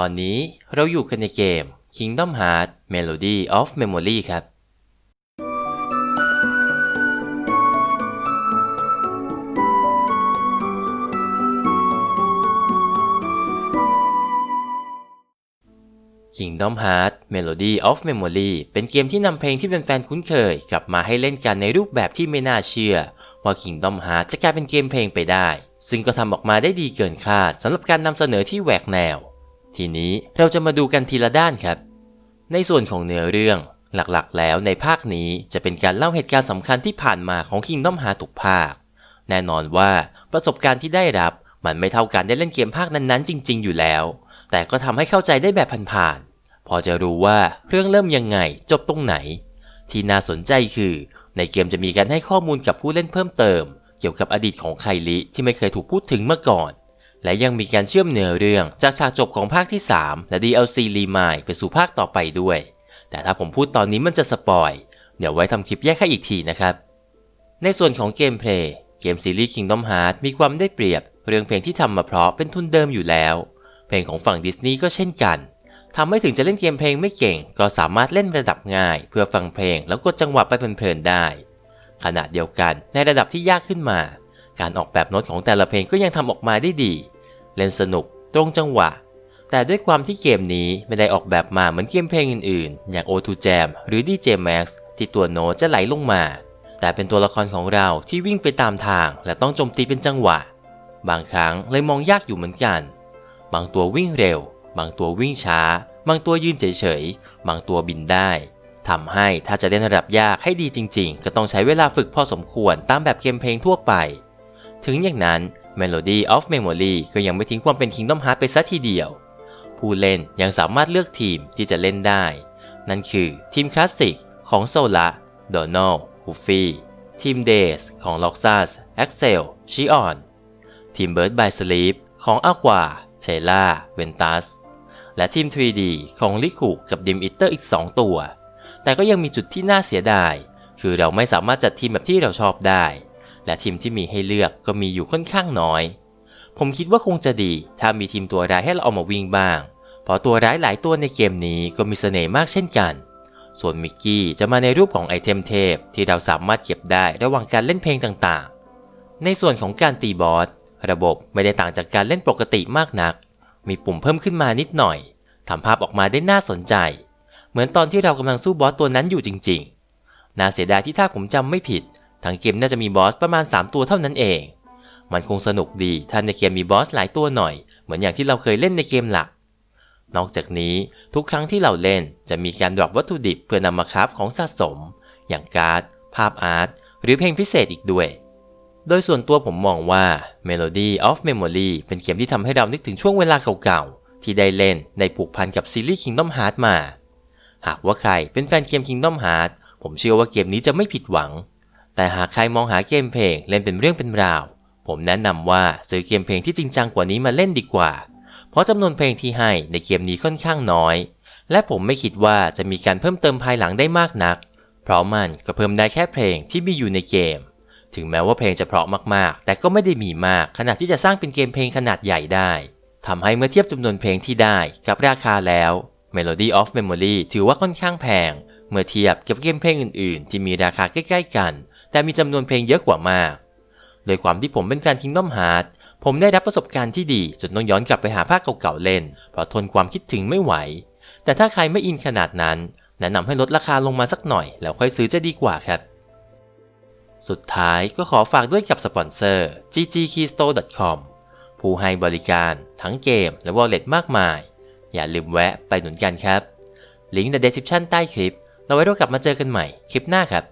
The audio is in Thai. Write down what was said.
ตอนนี้เราอยู่กันในเกม Kingdom Hearts Melody of Memory ครับ Kingdom Hearts Melody of Memory เป็นเกมที่นำเพลงที่แฟนๆคุ้นเคย กลับมาให้เล่นกันในรูปแบบที่ไม่น่าเชื่อ ว่า Kingdom Hearts จะกลายเป็นเกมเพลงไปได้ ซึ่งก็ทำออกมาได้ดีเกินคาดสำหรับการนำเสนอที่แหวกแนว ทีนี้เราจะมาดูกันทีละด้านครับ ในส่วนของเนื้อเรื่องหลักๆ แล้วในภาคนี้จะเป็นการเล่าเหตุการณ์สำคัญที่ผ่านมาของ Kingdom Hearts ทุกภาค แน่นอนว่าประสบการณ์ที่ได้รับมันไม่เท่ากันได้เล่นเกมภาคนั้นๆ จริง ๆ อยู่แล้ว แต่ก็ทำให้เข้าใจได้แบบผ่านๆ พอจะรู้ว่าเรื่องเริ่มยังไงจบตรงไหน ที่น่าสนใจคือ ในเกมจะมีการให้ข้อมูลกับผู้เล่นเพิ่มเติม เกี่ยวกับอดีตของไคลิที่ไม่เคยถูกพูดถึงมาก่อน และยังมีการเชื่อมเนื้อเรื่องจากฉากจบของภาคที่ 3 และ DLC รีมายไปสู่ภาคต่อไปด้วย แต่ถ้าผมพูดตอนนี้มันจะสปอย เดี๋ยวไว้ทำคลิปแยกให้อีกทีนะครับ ในส่วนของเกมเพลย์ เกมซีรีส์ Kingdom Hearts มีความได้เปรียบ เรื่องเพลงที่ทำมาเพราะเป็นทุนเดิมอยู่แล้ว เพลงของฝั่งดิสนีย์ก็เช่นกันทำให้ถึงจะเล่นเกมเพลงไม่เก่ง ก็สามารถเล่นระดับง่าย เพื่อฟังเพลงแล้วกดจังหวะไปเพลินๆได้ ขณะเดียวกันในระดับที่ยากขึ้นมา การออกแบบโน้ตของแต่ละเพลงก็ยังทำออกมาได้ดี เล่นสนุก ตรงจังหวะ แต่ด้วยความที่เกมนี้ไม่ได้ออกแบบมาเหมือนเกมเพลงอื่นๆ อย่าง O2 Jam หรือ DJ Max ที่ตัวโน้ตจะไหลลงมา แต่เป็นตัวละครของเราที่วิ่งไปตามทาง และต้องโจมตีเป็นจังหวะ บางครั้งเลยมองยากอยู่เหมือนกัน บางตัววิ่งเร็ว บางตัววิ่งช้า บางตัวยืนเฉยๆ บางตัวบินได้ทำให้ถ้าจะเล่นระดับยากให้ดีจริง ๆ ก็ต้องใช้เวลาฝึกพอสมควรตามแบบเกมเพลงทั่วไป ถึงอย่างนั้น Melody of Memory ก็ยังไม่ทิ้งความเป็น Kingdom Hearts ไปซะทีเดียว ผู้เล่นยังสามารถเลือกทีมที่จะเล่นได้ นั่นคือทีมคลาสสิกของโซละโดนัลฮูฟี่ทีมเดสของล็อกซัสแอ็กเซลชิออนทีมเบิร์ดบายสลีปของอควาเชล่าเวนตัสและทีม 3D ของลิคุกับดิมอิเตอร์อีก 2 ตัว แต่ก็ยังมีจุดที่น่าเสียดาย คือเราไม่สามารถจัดทีมแบบที่เราชอบได้ และทีมที่มีให้เลือกก็มีอยู่ค่อนข้างน้อย ผมคิดว่าคงจะดีถ้ามีทีมตัวร้ายให้เราเอามาวิ่งบ้าง เพราะตัวร้ายหลายตัวในเกมนี้ก็มีเสน่ห์มากเช่นกัน ส่วนมิกกี้จะมาในรูปของไอเทมเทพที่เราสามารถเก็บได้ระหว่างการเล่นเพลงต่างๆ ในส่วนของการตีบอสระบบไม่ได้ต่างจากการเล่นปกติมากนัก มีปุ่มเพิ่มขึ้นมานิดหน่อยทำภาพออกมาได้น่าสนใจ เหมือนตอนที่เรากำลังสู้บอสตัวนั้นอยู่จริงๆ น่าเสียดายที่ถ้าผมจำไม่ผิด ทั้งเกมน่าจะมีบอสประมาณ 3 ตัวเท่านั้นเอง มันคงสนุกดีถ้าในเกมมีบอสหลายตัวหน่อย เหมือนอย่างที่เราเคยเล่นในเกมหลัก นอกจากนี้ทุกครั้งที่เราเล่นจะมีการดรอปวัตถุดิบเพื่อนำมาคราฟของสะสม อย่างการ์ด ภาพอาร์ต หรือเพลงพิเศษอีกด้วย โดยส่วนตัวผมมองว่า Melody of Memory เป็นเกมที่ทำให้เรานึกถึงช่วงเวลาเก่าๆ ที่ได้เล่นในผูกพันกับซีรีส์ Kingdom Hearts มา หากว่าใครเป็นแฟนเกม Kingdom Hearts ผมเชื่อว่าเกมนี้จะไม่ผิดหวัง แต่หากใครมองหาเกมเพลงเล่นเป็นเรื่องเป็นราว ผมแนะนำว่าซื้อเกมเพลงที่จริงจังกว่านี้มาเล่นดีกว่า เพราะจำนวนเพลงที่ให้ในเกมนี้ค่อนข้างน้อย และผมไม่คิดว่าจะมีการเพิ่มเติมภายหลังได้มากนัก เพราะมันก็เพิ่มได้แค่เพลงที่มีอยู่ในเกม ถึงแม้ว่าเพลงจะเพราะมากๆ แต่ก็ไม่ได้มีมากขนาดที่จะสร้างเป็นเกมเพลงขนาดใหญ่ได้ทำให้เมื่อเทียบจำนวนเพลงที่ได้กับราคาแล้ว Melody of Memory ถือว่าค่อนข้างแพง เมื่อเทียบกับเกมเพลงอื่นๆ ที่มีราคาใกล้ๆกัน แต่มีจำนวนเพลงเยอะกว่ามากโดยความที่ผมเป็นแฟน Kingdom Hearts ผมได้รับประสบการณ์ที่ดี จนต้องย้อนกลับไปหาภาคเก่าๆเล่น เพราะทนความคิดถึงไม่ไหว แต่ถ้าใครไม่อินขนาดนั้น แนะนำให้ลดราคาลงมาสักหน่อย แล้วค่อยซื้อจะดีกว่าครับ สุดท้ายก็ขอฝากด้วยกับสปอนเซอร์ ggkeystore.com ผู้ให้บริการทั้งเกมและ wallet มากมาย อย่าลืมแวะไปหนุนกันครับ ลิงก์ใน description ใต้คลิป เราไว้รากลับมาเจอกันใหม่คลิปหน้าครับ